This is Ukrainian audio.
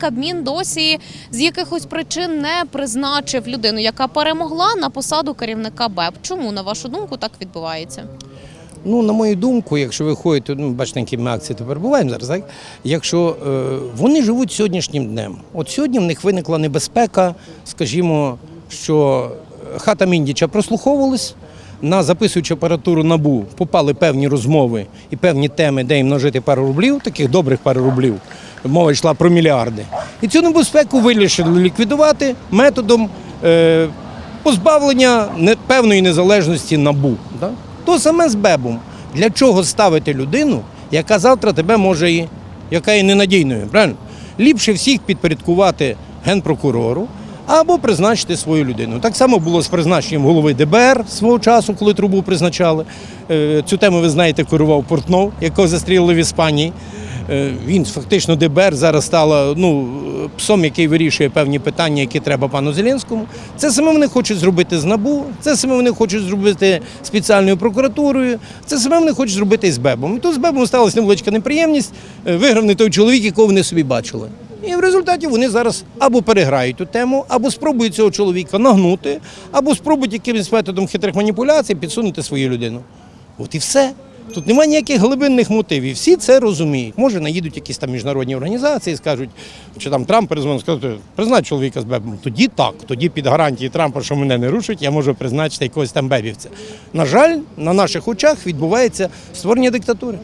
Кабмін досі з якихось причин не призначив людину, яка перемогла на посаду керівника БЕП. Чому, на вашу думку, так відбувається? Ну, на мою думку, якщо ви ходите, ну, бачите, які ми акції тепер буваємо зараз, так? Якщо е, вони живуть сьогоднішнім днем. От сьогодні в них виникла небезпека, скажімо, що хата Міндіча прослуховувалась, на записуючу апаратуру набу попали певні розмови і певні теми, де їм нажити пару рублів, таких добрих пару рублів. Мова йшла про мільярди. І цю небезпеку вирішили ліквідувати методом е, позбавлення певної незалежності набу. Да? То саме з Бебом. Для чого ставити людину, яка завтра тебе може і яка є ненадійною, правильно? Ліпше всіх підпорядкувати генпрокурору або призначити свою людину. Так само було з призначенням голови ДБР свого часу, коли трубу призначали. Е, Цю тему ви знаєте, керував Портнов, якого застрілили в Іспанії. Е, Він фактично ДБР зараз стала ну, псом, який вирішує певні питання, які треба пану Зеленському. Це саме вони хочуть зробити з НАБУ, це саме вони хочуть зробити спеціальною прокуратурою, це саме вони хочуть зробити і з БЕБом. І тут з БЕБом сталася невеличка неприємність, е, виграв не той чоловік, якого вони собі бачили. І в результаті вони зараз або переграють ту тему, або спробують цього чоловіка нагнути, або спробують якимось методом хитрих маніпуляцій підсунути свою людину. От і все. Тут немає ніяких глибинних мотивів. Всі це розуміють. Може, наїдуть якісь там міжнародні організації, скажуть, чи там Трамп перезвонить, скажуть, призначь чоловіка з бебом. Тоді так, тоді під гарантії Трампа, що мене не рушить, я можу призначити якогось там бебівця. На жаль, на наших очах відбувається створення диктатури.